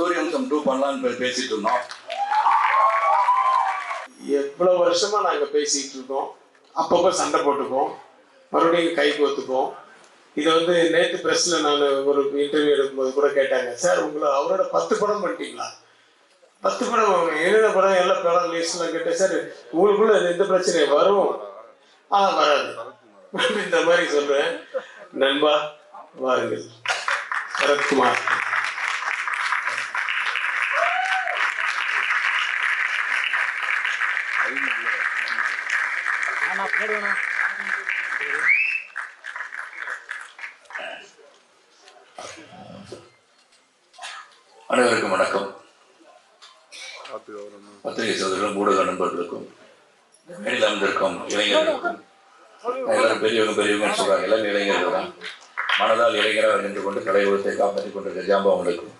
Suryavamsam two பண்ணலான்னு பேசிட்டு இருந்தோம். எவ்வளவு வருஷமா நாங்க பேசிட்டு இருக்கோம். அப்பப்போ சண்டை போட்டுக்குவோம் மறுபடியும் கை கோத்துக்குவோம் இதை வந்து நேற்று பிரஸ்ல நான் ஒரு இன்டர்வியூ எடுக்கும்போது கூட கேட்டாங்க சார் உங்களை அவரோட பத்து படம் பண்ணிட்டீங்களா? பத்து படம் என்னென்ன படம் எல்லா படம் லிஸ்ட்லாம் கேட்டேன் சார் உங்களுக்குள்ள எந்த பிரச்சனையும் வரும். ஆ வராது. இந்த மாதிரி சொல்றேன். நண்பா வாருங்கள். சரத்குமார் அனைவருக்கும் வணக்கம் பத்திரிகை சோதரர்களும் ஊடக நண்பர்களுக்கும் மேடையில் அமர்ந்திருக்கும் இளைஞர்களுக்கும் எல்லாரும் பெரியவங்க பெரியவங்கன்னு சொல்றாங்க எல்லாரும் இளைஞர்கள் தான் மனதால் போட்டு நின்று கொண்டு காப்பாற்றிக் கொண்டிருக்க ஜாம்பவங்களுக்கும்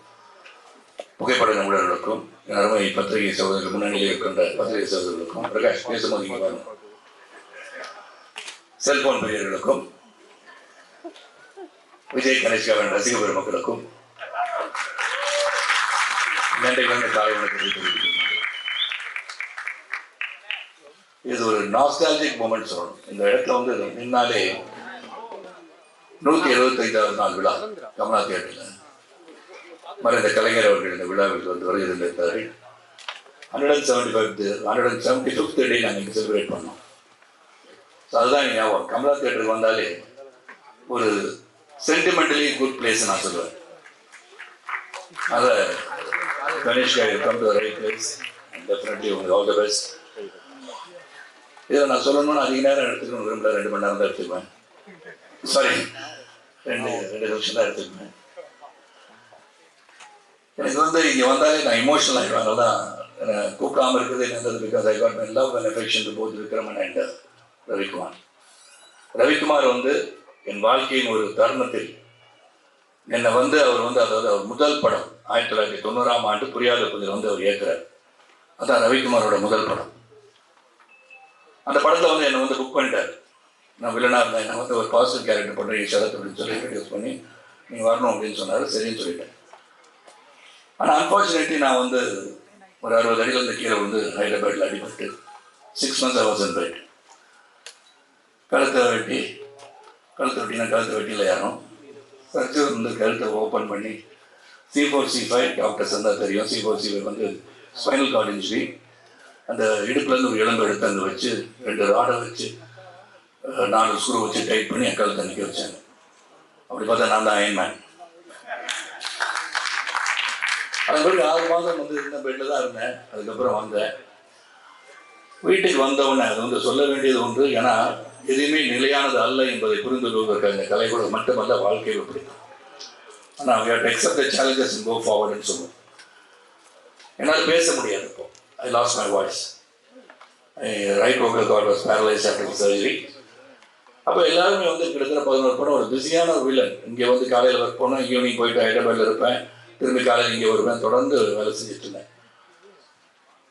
புகைப்படங்கள் உடல்களுக்கும் அருமை பத்திரிகை சகோதரர்கள் முன்னணியில் இருக்கின்ற பத்திரிகை சகோதரர்களுக்கும் பிரகாஷ் பேசும்போது இங்கே வாங்க. செல்போன் பிரியர்களுக்கும் விஜய் கணேஷ்காவின் ரசிக பெருமக்களுக்கும் நன்றி கலந்த காலை வணக்கத்தை இது ஒரு நாஸ்டாலஜிக் மூமெண்ட் சொல்லணும். இந்த இடத்துல வந்து நின்னாலே நூத்தி எழுபத்தைந்தாவது நாள் விழா கமலா தியேட்டர்ல. மறைந்த கலைஞர் அவர்கள் இந்த விழாவில் வந்து வருகை தந்திருந்தாரு hundred and seventy five hundred and seventy fifth day நாங்கள் இங்கே செலிப்ரேட் பண்ணோம். ஸோ அதுதான் ஞாபகம். கமலா தியேட்டருக்கு வந்தாலே ஒரு சென்டிமெண்டலி குட் பிளேஸ் நான் சொல்லுவேன். அதை Ganesh guy, come come right the right உங்களுக்கு ஆல் த பெஸ்ட் இதை நான் சொல்லணும்னு அதிக நேரம் எடுத்துக்கணும் விரும்பல. ரெண்டு மணி நேரம் தான் எடுத்துக்குவேன். சாரி ரெண்டு ரெண்டு நிமிஷம் தான் எடுத்துக்குவேன் எனக்கு வந்து இங்கே வந்தாலே நான் இமோஷனல் ஆகிடுவேன் அதனால தான் என்னை கூப்பிடாம இருக்குது என்னது? Because I got my love and affection போது விக்ரமன் அண்ட் ரவிக்குமார் ரவிக்குமார் வந்து என் வாழ்க்கையின் ஒரு தருணத்தில் என்னை வந்து அவர் வந்து அதாவது அவர் முதல் படம் ஆயிரத்தி தொள்ளாயிரத்தி தொண்ணூறாம் ஆண்டு புரியாத புதில் வந்து அவர் இயக்குறார். அதான் ரவிக்குமாரோட முதல் படம். அந்த படத்தில் வந்து என்னை வந்து புக் பண்ணிட்டார். நான் வில்லனாக இருந்தேன் நான் வந்து ஒரு பாசிட்டிவ் கேரக்டர் பண்ணுறேன் சரத் அப்படின்னு சொல்லி இன்ட்ரடியூஸ் பண்ணி நீங்கள் வரணும் அப்படின்னு சொன்னார் சரின்னு சொல்லிட்டேன். ஆனால் அன்ஃபார்ச்சுனேட்லி நான் வந்து ஒரு அறுபது அடியில் இருந்து கீழே வந்து ஹைதராபாத்தில் அடிபட்டு six months I was in bed. கழுத்தை வெட்டி கழுத்தை வெட்டினா கழுத்தை வெட்டியில் யாரும் சர்ஜர் வந்து கழுத்தை ஓப்பன் பண்ணி C four C five doctors இருந்தால் தெரியும். சி ஃபோர் சி ஃபைவ் வந்து ஸ்பைனல் கார்டு இன்ஜுரி அந்த இடுப்புலேருந்து ஒரு இளம்பு எடுத்து அங்கே வச்சு ரெண்டு ராடை வச்சு நாலு ஸ்க்ரூ வச்சு டைட் பண்ணி என் கழுத்தை நிற்க வச்சாங்க அப்படி பார்த்தா நான் தான் அயன்மேன் அது மாதிரி ஆறு மாதம் வந்து இருந்த பெட்டில் தான் இருந்தேன். அதுக்கப்புறம் வந்தேன். வீட்டுக்கு வந்தவுடனே அது வந்து சொல்ல வேண்டியது ஒன்று ஏன்னா எதுவுமே நிலையானது அல்ல என்பதை புரிந்து கொள்வதற்கு அந்த கலை கூட மட்டுமல்ல வாழ்க்கையில் அப்படி. ஆனால் we have accept challenges the challenges and சொல்லுவோம். என்னால் பேச முடியாது இப்போ. I lost my voice right vocal cord was paralyse after surgery அப்போ எல்லாருமே வந்து கிட்டத்தட்ட பதினோரு படம் ஒரு பிஸியான ஒரு வில்லன் இங்கே வந்து காலையில் ஒர்க் போனேன் ஈவினிங் போயிட்டு ஹைதராபாத்தில் இருப்பேன். திரும்பி காலையில் இங்கே வருவேன். தொடர்ந்து வேலை செஞ்சுட்டு இருந்தேன்.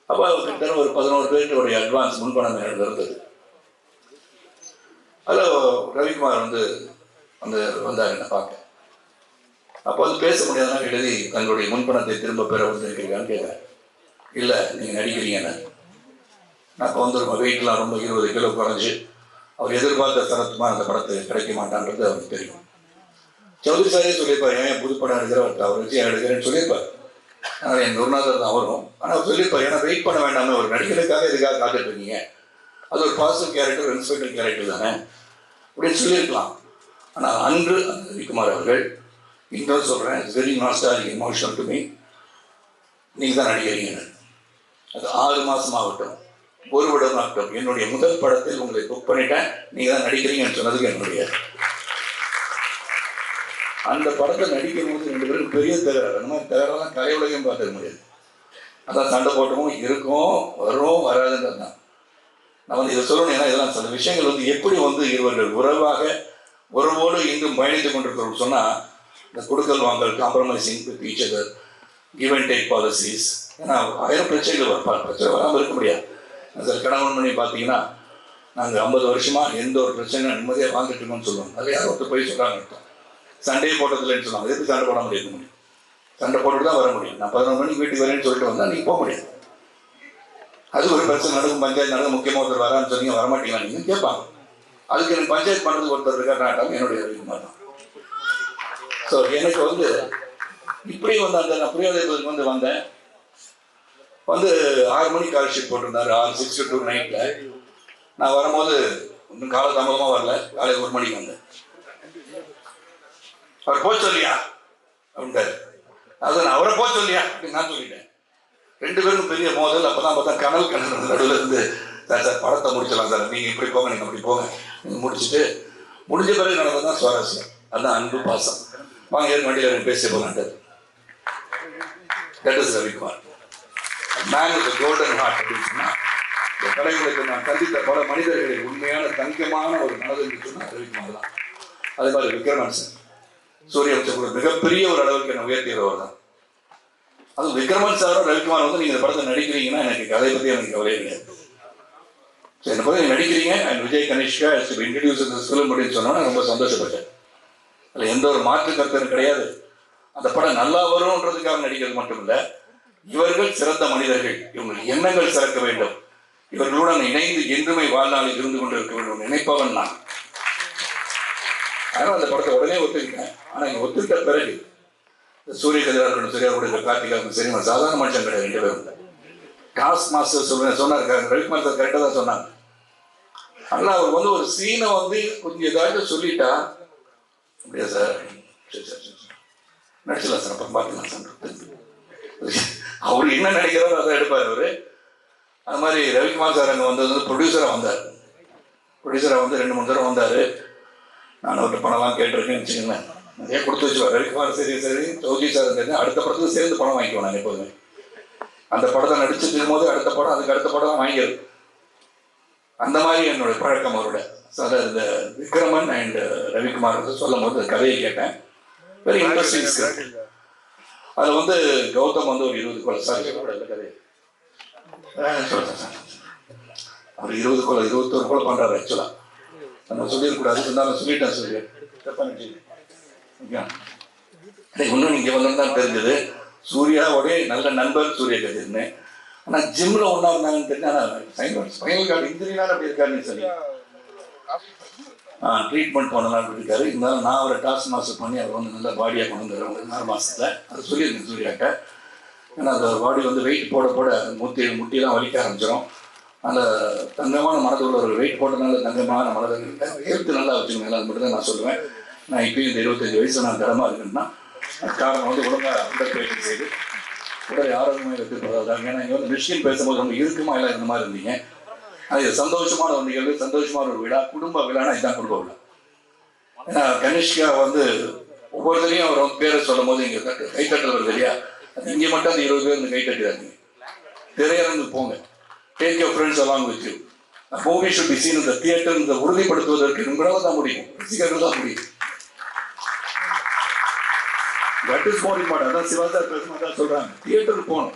அப்போ கிட்டத்தட்ட ஒரு பதினோரு பேருக்கு ஒரு அட்வான்ஸ் முன்பணம் எனக்கு இருந்தது. அதில் ரவிக்குமார் வந்து அந்த வந்தார் என்னை பார்க்க. அப்போ வந்து பேச முடியாதுன்னா எழுதி தங்களுடைய முன்பணத்தை திரும்ப பெற வந்திருக்கிறீங்கன்னு கேட்குறேன் இல்லை நீங்கள் நடிக்கிறீங்கன்னு. நான் அப்போ வந்து ரொம்ப வெயிட்லாம் ரொம்ப இருபது கிலோ குறைஞ்சி அவர் எதிர்பார்த்த தரத்துமா அந்த படத்தை கிடைக்க மாட்டான்றது அவருக்கு தெரியும். சௌத்ரி சாரே சொல்லியிருப்பார் ஏன் புது படம் எடுக்கிறவர் அவர் வச்சு எடுக்கிறேன்னு சொல்லியிருப்பார். ஆனால் என் குருநாதர் தான் வரும் ஆனால் சொல்லியிருப்பார் ஏன்னா வெயிட் பண்ண வேண்டாம்னு ஒரு நடிகருக்காக இதுக்காக காத்துட்டு இருக்கீங்க? அது ஒரு பாசிட்டிவ் கேரக்டர் இன்ஸ்பெக்டர் கேரக்டர் தானே? அப்படின்னு சொல்லியிருக்கலாம். ஆனால் அன்று அந்த ரவிக்குமார் அவர்கள் இன்றும் சொல்கிறேன் it's very nostalgic emotional to me நீங்கள் தான் நடிகரிங்க அது ஆறு மாதமாகட்டும் ஆகட்டும் ஒரு என்னுடைய முதல் படத்தில் உங்களை புக் பண்ணிட்டேன். நீங்கள் தான் நடிக்கிறீங்கன்னு சொன்னதுக்கு என்னுடைய அந்த படத்தை நடிக்கும் போது ரெண்டு பேரும் பெரிய தகராறு. அந்த மாதிரி தகரெல்லாம் கலை உலகம் பார்த்துக்க முடியாது. அதான் சண்டை போட்டவும் இருக்கும் வரும் வராதுன்றது தான். நான் வந்து இதை சொல்லணும் ஏன்னா இதெல்லாம் சில விஷயங்கள் வந்து எப்படி வந்து இருவர்கள் உறவாக உறவோடு இங்கும் பயணித்துக் கொண்டிருக்கிறோம் சொன்னால் இந்த கொடுக்கல் வாங்கல் compromising with each other give and take policies ஏன்னா ஆயிரம் பிரச்சனைகள் பிரச்சனை வராமல் இருக்க முடியாது. சார் கணவன் மணி பார்த்தீங்கன்னா நாங்கள் ஐம்பது வருஷமாக எந்த ஒரு பிரச்சனையும் நிம்மதியாக வாழ்ந்துட்டு இருக்கோம்னு சொல்லுவோம் அதில் யாரும் ஒருத்தர் போய் சொல்கிறாங்க அர்த்தம் சண்டே போட்டதில்லைன்னு சொன்னாங்க எதுக்கு சண்டை போட முடியாது முடியும் சண்டை போட்டுட்டு தான் வர முடியும். நான் பதினொன்று மணிக்கு வீட்டுக்கு வரேன்னு சொல்லிட்டு வந்தால் நீங்கள் போக முடியாது. அது ஒரு பிரச்சனை நடக்கும். பஞ்சாயத்து நடக்கும். முக்கியமாக ஒருத்தர் வரான்னு சொன்னீங்க வரமாட்டீங்களா நீங்கள் கேட்பாங்க. அதுக்கு எனக்கு பஞ்சாயத்து பண்ணுறது ஒருத்தர் இருக்கா நாட்டம் என்னுடைய அறிவு தான். ஸோ எனக்கு வந்து இப்படி வந்து அந்த நான் புரியாததுக்கு வந்து வந்தேன். வந்து ஆறு மணிக்கு கால் ஷீட் போட்டிருந்தாரு ஆறு சிக்ஸ் டூ நைட்டில் நான் வரும்போது இன்னும் கால தாமதமாக வரல. காலை ஒரு மணிக்கு வந்தேன். அவர் போக சொல்லியா? அப்படின்ட்டாரு. அது நான் அவரை போக சொல்லியா? அப்படின்னு நான் சொல்லிட்டேன். ரெண்டு பேரும் பெரிய மோதல். அப்பதான் பார்த்தா கனல் கனல் நடுவில் இருந்து சார் சார் படத்தை முடிச்சிடலாம் சார். நீங்கள் இப்படி போங்க நீங்கள் அப்படி போங்க. நீங்கள் முடிச்சுட்டு முடிஞ்ச பிறகு நடந்ததுதான் சுவாரஸ்யம். அதான் அன்பு பாசம். வாங்க ஏறு வண்டியில் பேசிய போகலான்ட்டு தட் இஸ் ரவிக்குமார். மேன் இந்த கோல்டன் ஹார்ட் அப்படின்னு சொன்னா இந்த கலைகளுக்கு நான் சந்தித்த பல மனிதர்களில் உண்மையான தங்கமான ஒரு மனது என்று சொன்னா ரவிக்குமார் தான். அதே மாதிரி விக்ரமன் சார். சூரிய வம்சம் கூட மிகப்பெரிய ஒரு அளவுக்கு என்னை உயர்த்தியவர் தான். அது விக்ரமன் சாரும் ரவிக்குமார் வந்து நீங்க இந்த படத்தை நடிக்கிறீங்கன்னா எனக்கு கதை பத்தி எனக்கு கவலை இல்லை சரி இந்த படத்தை நடிக்கிறீங்க அண்ட் விஜய் கனிஷ்கா இன்ட்ரடியூஸ் இந்த ஃபிலிம் அப்படின்னு சொன்னா ரொம்ப சந்தோஷப்பட்டேன். அதில் எந்த ஒரு மாற்று கருத்தும் கிடையாது. அந்த படம் நல்லா வரும்ன்றதுக்காக நடிக்கிறது மட்டும் இல்லை இவர்கள் சிறந்த மனிதர்கள். இவர்கள் எண்ணங்கள் சிறக்க வேண்டும். இவர்களுடன் இணைந்து என்றுமே வாழ்நாளில் இருந்து கொண்டிருக்க வேண்டும் நினைப்பவன் நான். ஆனால் அந்த படத்தை உடனே ஒத்துக்கிட்டேன். ஆனா இங்க ஒத்துக்கிட்ட பிறகு சூரிய கதிரா இருக்கட்டும் சூர்யா கூட இந்த கார்த்திகா சரி சாதாரண மனுஷன் கிடையாது ரெண்டு பேரும். டாஸ்க் மாஸ்டர் சொல்றேன் சொன்னார் ரவிக்குமார் சார் கரெக்டாக தான் சொன்னாங்க ஆனால் அவர் வந்து ஒரு சீனை வந்து கொஞ்சம் ஏதாச்சும் சொல்லிட்டா அப்படியா சார்? சரி சரி சரி நடிச்சிடலாம் சார் அப்புறம் பார்த்துக்கலாம் சார். அவர் என்ன நினைக்கிறாரோ அதை எடுப்பார் அவரு. அது மாதிரி ரவிக்குமார் சார் அங்கே வந்தது வந்து ப்ரொடியூசராக வந்தார். ப்ரொடியூசராக வந்து ரெண்டு மூணு தடவை வந்தார். நான் அவர்கிட்ட பணம்லாம் கேட்டிருக்கேன்னு வச்சுக்கோங்களேன். நிறைய கொடுத்து வச்சுருவார். ரவிக்குமார் சரி சரி சௌஜி சார் இருந்தது அடுத்த படத்துக்கு சேர்ந்து பணம் வாங்கிக்குவோம் நான் எப்போதுமே. அந்த படத்தை நடிச்சுட்டு இருக்கும்போது அடுத்த படம் அதுக்கு அடுத்த படம் வாங்கிடுது அந்த மாதிரி என்னுடைய பழக்கம் அவரோட. ஸோ அதை இந்த விக்ரமன் அண்ட் ரவிக்குமார் வந்து சொல்லும் போது கதையை கேட்டேன். வெரி இன்ட்ரெஸ்டிங் அதில் வந்து கௌதம் வந்து ஒரு இருபது கொலை. சாரி கதை. சார் அவர் இருபது கொலை இருபத்தோரு கொலை பண்ணுறாரு ஆக்சுவலாக நம்ம சொல்லிடக்கூடாது இருந்தாலும் சொல்லிட்டேன் சொல்லி தப்பா இன்னும் இங்கே வந்து தான் தெரிஞ்சது. சூர்யாவோட நல்ல நண்பர் சூரிய கதிர்னு ஆனால் ஜிம்மில் ஒன்றா இருந்தாங்கன்னு தெரிஞ்சு ஆனால் ஸ்பைனல் கார்டு இன்ஜுரினால அப்படி இருக்காருன்னு சொல்லி. ட்ரீட்மெண்ட் பண்ணலாம் இருக்காரு. இருந்தாலும் நான் அவரை டாஸ்க் மாஸ்டர் பண்ணி அவர் வந்து நல்ல பாடியாக கொண்டு வந்துடுறேன் ஒரு நாலு மாதத்தில் அது சொல்லியிருக்கேன் சூர்யாட்ட. ஏன்னா அந்த பாடி வந்து வெயிட் போட போட முத்தி முட்டியெல்லாம் வலிக்க ஆரம்பிச்சிடும் அந்த தங்கமான மனதில் ஒரு வெயிட் போட்டனால தங்கமான மனதில் ஹெல்த் நல்லா வச்சுக்கணும் அது மட்டும் தான் நான் சொல்லுவேன். நான் இப்பயும் இந்த இருபத்தஞ்சு வயசு நான் தரமாக இருக்கேன்னா காரணம் வந்து ஒழுங்காக உடற்பயிற்சி செய்து உடல் ஆரோக்கியமாக இருக்கிறதாங்க ஏன்னா இங்கே வந்து மிஷின் பேசும்போது ரொம்ப இருக்குமா எல்லாம் இந்த மாதிரி இருந்தீங்க. அது சந்தோஷமான ஒரு நிகழ்வு சந்தோஷமான ஒரு விழா குடும்ப விழானா இதுதான் குடும்ப விழா. ஏன்னா கனிஷ்கா வந்து ஒவ்வொருத்தரையும் அவர் வந்து பேரை சொல்லும் போது இங்கே தட்டு கைத்தட்டல் வருது இல்லையா? அது இங்கே மட்டும் அந்த இருபது பேர் இந்த கைத்தட்டிடாதீங்க திரையரங்கு போங்க. Take your friends along with you movie should be seen இந்த தியேட்டர் இந்த உறுதிப்படுத்துவதற்கு உங்களால் தான் முடியும். ரசிகர்கள் தான் முடியும். தட் இஸ் மோர் இம்பார்ட்டன் அதான் சிவாசார் பேசும்போது சொல்றாங்க. தியேட்டருக்கு போகணும்.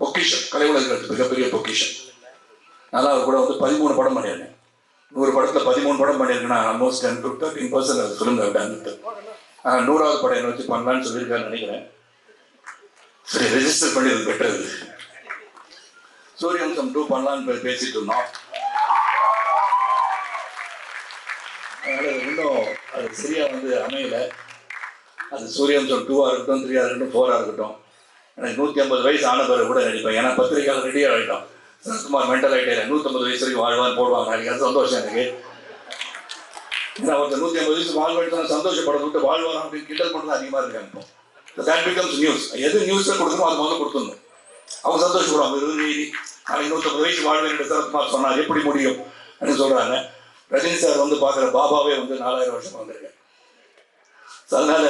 பொக்கிஷம் கலை உலகத்தில் மிகப்பெரிய பொக்கிஷம் அதனால் அவர் கூட வந்து பதிமூணு படம் பண்ணியிருக்கேன் நூறு படத்தில் பதிமூணு படம் பண்ணியிருக்கேன்னா almost ten to thirteen percent அது சொல்லுங்க விடான்னு ஆனால் நூறாவது படம் என்ன வச்சு பண்ணலான்னு சொல்லியிருக்காருன்னு நினைக்கிறேன். சரி ரெஜிஸ்டர் பண்ணி அது பெட்டர் சூரியவம்சம் டூ பண்ணலான்னு பேசிட்டு இருந்தோம். அதனால் இன்னும் அது சரியா வந்து அமையல. அது சூரியவம்சம் டூவாக இருக்கட்டும் த்ரீயாக இருக்கட்டும் ஃபோராக இருக்கட்டும். எனக்கு நூற்றி ஐம்பது வயசு ஆன பிறகு கூட நடிப்பேன். ஏன்னா பத்திரிக்கையாளர் ரெடியாக ஆகிட்டோம் சரத்குமார் மென்டல் ஆகிட்டே நூற்றம்பது வயசு வரைக்கும் வாழ்வான்னு போடுவாங்க. எனக்கு அது சந்தோஷம் எனக்கு. ஏன்னா ஒருத்தர் நூற்றி ஐம்பது வயசு வாழ்வாட்டு சந்தோஷப்பட விட்டு வாழ்வாரம் அப்படின்னு கிண்டல் பண்ணுறது அதிகமாக இருக்காங்க இப்போ தட் பிகம்ஸ் நியூஸ் எது நியூஸில் கொடுக்கணும் அது முதல்ல கொடுத்துடணும். அவங்க சந்தோஷப்படுவாங்க. இது நீதி நாளைக்கு நூற்றம்பது வயசு வாழ்வேன் என்று சரத்குமார் சொன்னார். எப்படி முடியும்? அப்படின்னு சொல்கிறாங்க ரஜினி சார் வந்து பார்க்குற பாபாவே வந்து நாலாயிரம் வருஷம் வந்திருக்கேன் ஸோ அதனால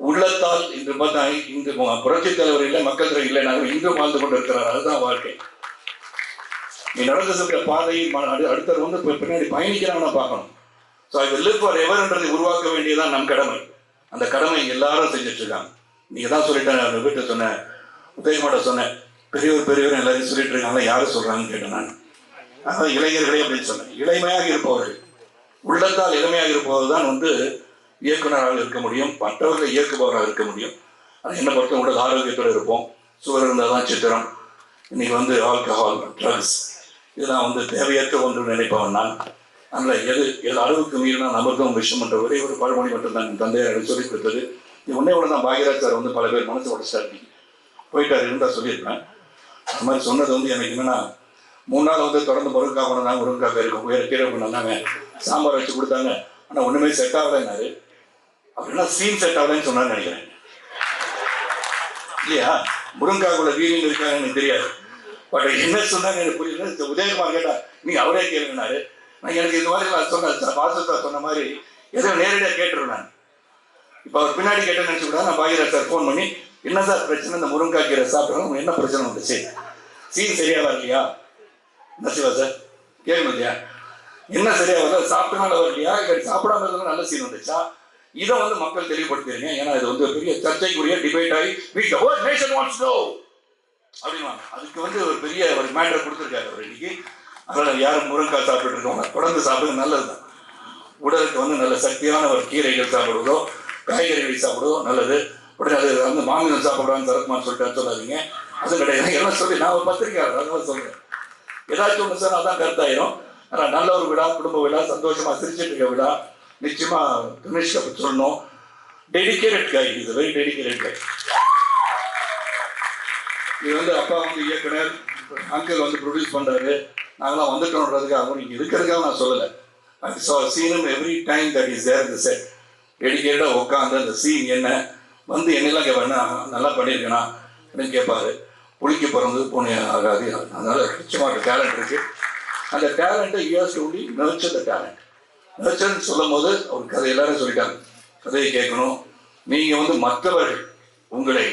உள்ளத்தால் இன்று பார்த்தா இன்று புரட்சி தலைவர் இல்லை மக்கள் தலைவர் இல்லை நாங்கள் இன்றும் வாழ்ந்து கொண்டிருக்கிறார். அதுதான் வாழ்க்கை. நீ நடந்து சென்ற பாதையை ம- அடுத்தவர் வந்து பின்னாடி பயணிக்கிறாங்கன்னு பார்க்கணும். ஸோ இது லிவ் ஃபார் எவர்ன்றதை உருவாக்க வேண்டியதான் நம் கடமை. அந்த கடமை எல்லாரும் செஞ்சுட்டு இருக்காங்க. நீங்க தான் சொல்லிட்டேன் அந்த வீட்டை சொன்னேன். உதயமாட சொன்னேன். பெரியவர் பெரியவர் எல்லாரும் சொல்லிட்டு இருக்காங்க யாரும் சொல்றாங்கன்னு கேட்டேன் நான். அதான் இளைஞர்களே அப்படின்னு சொன்னேன். இளமையாக இருப்பவர்கள். உள்ளத்தால் இளமையாக இருப்பவர் தான் வந்து இயக்குநராக இருக்க முடியும் மற்றவர்களை இயக்குபவராக இருக்க முடியும். ஆனால் என்ன பொறுத்த உடல் ஆரோக்கியத்தோடு இருப்போம். சுவர் இருந்தால் தான் சித்திரம். இன்னைக்கு வந்து ஆல்கஹால் ட்ரக்ஸ் இதெல்லாம் வந்து தேவையற்ற ஒன்று நினைப்பவன் நான். அதில் எது எது அளவுக்கு மீறினா நமக்கும் விஷயம் என்ற ஒரே ஒரு பழமொழி மட்டும் தான் என் தந்தையார் எனக்கு சொல்லிக் கொடுத்தது. இது உன்னே நான் தான் பாகியராஜ் சார் வந்து பல பேர் மனசு உடச்சிட்டாரு போயிட்டார் இருந்தால் சொல்லியிருப்பேன். அது மாதிரி சொன்னது வந்து எனக்கு என்னென்னா மூணு நாள் வந்து தொடர்ந்து முருங்கக்காய் கொண்டு வந்தாங்க முருங்கக்காய் போயிருக்கும் வேறு கீரை சாம்பார் வச்சு கொடுத்தாங்க. ஆனால் ஒன்றுமே செட் ஆகலைன்னாரு. அப்படின்னா சீன் செட் ஆகலன்னு சொன்னான்னு நினைக்கிறேன். இல்லையா? முருங்காக்குள்ள வீரியம் இருக்காங்க எனக்கு தெரியாது. பட் என்ன சொன்னாங்க எனக்கு புரியல. இந்த உதயகுமார் கேட்டா நீங்க அவரே கேளுங்கனாரு நான் எனக்கு இந்த மாதிரி நான் சொன்ன வாசத்தா சொன்ன மாதிரி எதோ நேரடியாக கேட்டுருவேன் நான். இப்போ அவர் பின்னாடி கேட்டேன்னு நினச்சி கூட நான் பாகிரா சார் ஃபோன் பண்ணி என்ன சார் பிரச்சனை? இந்த முருங்கா கீரை சாப்பிட்றோம் என்ன பிரச்சனை வந்துச்சு? சீன் சரியா வரலையா? என்ன சிவா சார்? கேட்கணும் இல்லையா? என்ன சரியா வரல? சாப்பிட்டனால வரலையா? இல்லை சாப்பிடாம இருந்தாலும் நல்ல சீன் வந்துச்சா? இதை வந்து மக்கள் தெளிவுபடுத்திருங்க. ஏன்னா இது வந்து ஒரு பெரிய சர்ச்சைக்குரிய டிபேட் ஆகி வீட்டில் the whole nation wants அப்படின்வாங்க அதுக்கு வந்து ஒரு பெரிய ஒரு மேட்டர் கொடுத்துருக்காரு அவர் இன்னைக்கு. அதனால் யாரும் முருங்காய் சாப்பிட்டு இருக்கோம் தொடர்ந்து சாப்பிடுறது நல்லதுதான். உடலுக்கு வந்து நல்ல சக்தியான ஒரு கீரைகள் சாப்பிடுவதோ காய்கறிகள் சாப்பிடுவதோ நல்லது. உடனே அது வந்து மாமியம் சாப்பிடுவாங்க சரத்குமார் சொல்லிட்டு சொல்லாதீங்க. அது கிடையாது. எல்லாம் சொல்லி நான் ஒரு பத்திரிக்கையாளர் அதனால சொல்கிறேன் ஏதாச்சும் ஒன்று சார் அதான் கருத்தாயிரும். ஆனால் நல்ல ஒரு விழா குடும்ப விழா சந்தோஷமாக சிரிச்சிட்டு இருக்க விழா நிச்சயமா கணேஷ் பற்றி சொல்லணும். டெடிக்கேட்டட் கை இது வெரி டெடிக்கேட்டட் கை இது வந்து அப்பா வந்து இயக்குனர் அங்கிள் வந்து ப்ரொடியூஸ் பண்றாரு. நாங்களாம் வந்துட்டோன்றதுக்காக நீங்க இருக்கிறதுக்காக நான் சொல்லலை. ஐ சா சீனும் every time that is there the set டெடிக்கேட்டாக உட்காந்து அந்த சீன் என்ன வந்து என்னெல்லாம் கேட்பாருன்னா நல்லா பண்ணியிருக்கேனா அப்படின்னு கேட்பாரு புளிக்க பிறந்தது பூனை ஆகாது. அதனால நிச்சயமாக டேலண்ட் இருக்கு. அந்த டேலண்ட்டை us only nurture the talent நர்ச்சர்னு சொல்லும் போது அவர் கதை எல்லாரும் சொல்லிட்டாங்க. கதையை கேட்கணும். நீங்கள் வந்து மற்றவர்கள் உங்களை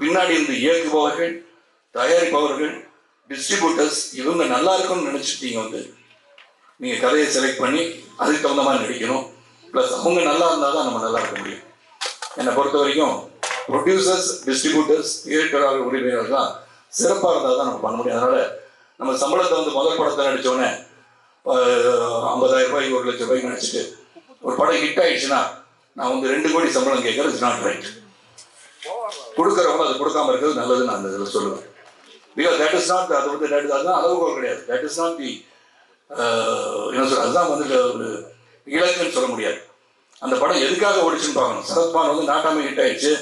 பின்னாடி இருந்து இயக்குபவர்கள் தயாரிப்பவர்கள் டிஸ்ட்ரிபியூட்டர்ஸ் இவங்க நல்லா இருக்கும்னு நினச்சிட்டீங்க வந்து நீங்கள் கதையை செலக்ட் பண்ணி அதுக்கு தகுந்த மாதிரி நடிக்கணும். ப்ளஸ் அவங்க நல்லா இருந்தால் தான் நம்ம நல்லா இருக்க முடியும். என்னை பொறுத்த வரைக்கும் ப்ரொடியூசர்ஸ் டிஸ்ட்ரிபியூட்டர்ஸ் தியேட்டராக உரிமையாளர் தான் சிறப்பாக இருந்தால் தான் நம்ம பண்ண முடியும். அதனால் நம்ம சம்பளத்தை வந்து முதல் படத்தை நடித்தோடனே ஐம்பதாயிரம் ரூபாய்க்கு ஒரு லட்சம் ரூபாய்க்கு நினைச்சிட்டு ஒரு படம் ஹிட் ஆயிடுச்சுன்னா நான் வந்து ரெண்டு கோடி சம்பளம் கேட்கறது நாட் ரைட் கொடுக்குறவங்க அது கொடுக்காம இருக்கிறது நல்லதுன்னு நான் அந்த இதில் சொல்லுவேன். பிகாஸ் தட் இஸ் நாட் அது வந்து தட் அதுதான் அளவுகோல் கிடையாது. தட் இஸ் நாட் தி என்ன சொல்ற அதுதான் வந்து ஒரு இலக்குன்னு சொல்ல முடியாது. அந்த படம் எதுக்காக ஓடிச்சுன்னு பார்க்கணும். சரத்பான் வந்து நாட்டாம ஹிட் ஆயிடுச்சு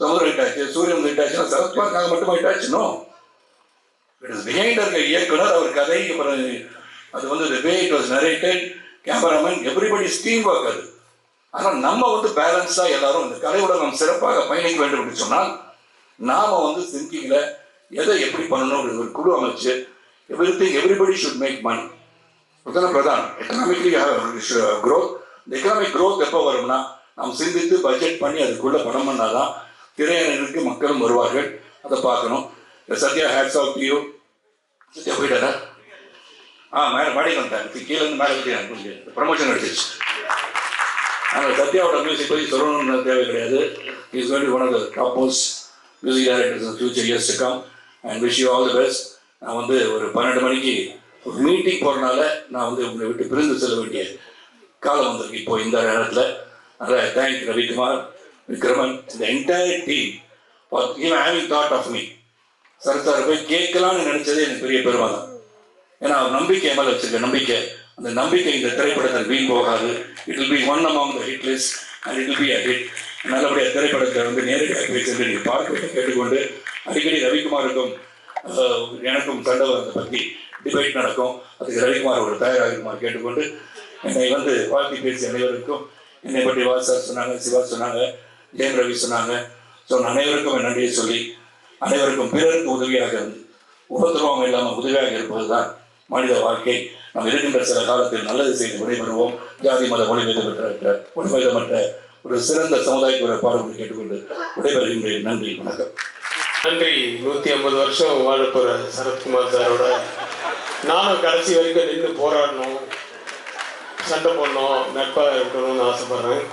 சமுதிரம் ஹிட் ஆச்சு சூரியன் ஹிட் ஆயிடுச்சுன்னா சரத்குமாருக்காக மட்டும் ஹிட் ஆயிடுச்சுனோ இட் இஸ் பிஹைண்ட் இருக்க இயக்குனர் அவர் கதை அப்புறம் அது வந்து the way it was narrated cameraman everybody team work அது. ஆனால் நம்ம வந்து பேலன்ஸாக எல்லாரும் இந்த கலையுடன் நாம் சிறப்பாக பயணிக்க வேண்டும் என்று சொன்னால் நாம் வந்து திங்கிங்கில் எதை எப்படி பண்ணணும் ஒரு குழு அமைச்சு everything everybody should make money அதுதான் பிரதான் எக்கனாமிக்லி க்ரோத் இந்த எக்கனாமிக் க்ரோத் எப்போ வரும்னா நாம் சிந்தித்து பட்ஜெட் பண்ணி அதுக்குள்ளே பணம் பண்ணாதான் திரையரங்கிற்கு மக்களும் வருவார்கள். அதை பார்க்கணும். Sathya hats off you Sathya போயிட்டாரா? ஆ மேடம் மாடி வந்துட்டாங்க கீழே இருந்து மேலே கொஞ்சம் ப்ரமோஷன் அடிச்சிச்சு ஆனால் சத்யாவோட மியூசிக் பற்றி சொல்லணும்னு தேவை கிடையாது. Is very one of the top most music directors future years come and wish you all the best நான் வந்து ஒரு பன்னெண்டு மணிக்கு ஒரு மீட்டிங் போகிறனால நான் வந்து உங்களை விட்டு பிரிந்து செல்ல வேண்டிய காலம் வந்திருக்கு இப்போ இந்த நேரத்தில். அதனால் தேங்க் ரவிக்குமார் விக்ரமன் இந்த entire team for even having thought of me சரத்தார் போய் கேட்கலாம்னு நினச்சதே எனக்கு பெரிய பெருமை தான். ஏன்னா அவர் நம்பிக்கை மேலே வச்சிருக்க நம்பிக்கை. அந்த நம்பிக்கை இந்த திரைப்படத்தில் வீண் போகாது. It will be one among the hit list and it will be a hit நல்லபடியாக திரைப்படத்தை வந்து நேரடியாக போய் சென்று நீங்கள் பார்க்க கேட்டுக்கொண்டு அடிக்கடி ரவிக்குமாருக்கும் எனக்கும் கண்டவர் அதை பற்றி டிபேட் நடக்கும். அதுக்கு ரவிக்குமார் ஒரு தயாராக இருக்குமாறு கேட்டுக்கொண்டு என்னை வந்து வாழ்த்தி பேசிய அனைவருக்கும் என்னை பற்றி வாசார் சொன்னாங்க சிவா சொன்னாங்க ஜெயம் ரவி சொன்னாங்க. ஸோ அனைவருக்கும் என் நன்றியை சொல்லி அனைவருக்கும் பிறருக்கு உதவியாக இருந்து உபத்திரவம் இல்லாமல் உதவியாக இருப்பதுதான் மனித வாழ்க்கை. நாம் இருக்கின்ற சில காலத்தில் நல்லது செய்து விடைபெறுவோம். ஜாதி மத மொழி பெற்ற ஒரு சிறந்த சமுதாயக்கு ஒரு பாடல்களை கேட்டுக்கொண்டு விடைபெறுகின்றேன். நன்றி வணக்கம். நன்றி நூத்தி ஐம்பது வருஷம் வாழ போற சரத்குமார் சாரோட நானும் கடைசி வரைக்கும் நின்று போராடணும் சண்டை போடணும் நட்பாக இருக்கணும்னு ஆசைப்படுறேன்.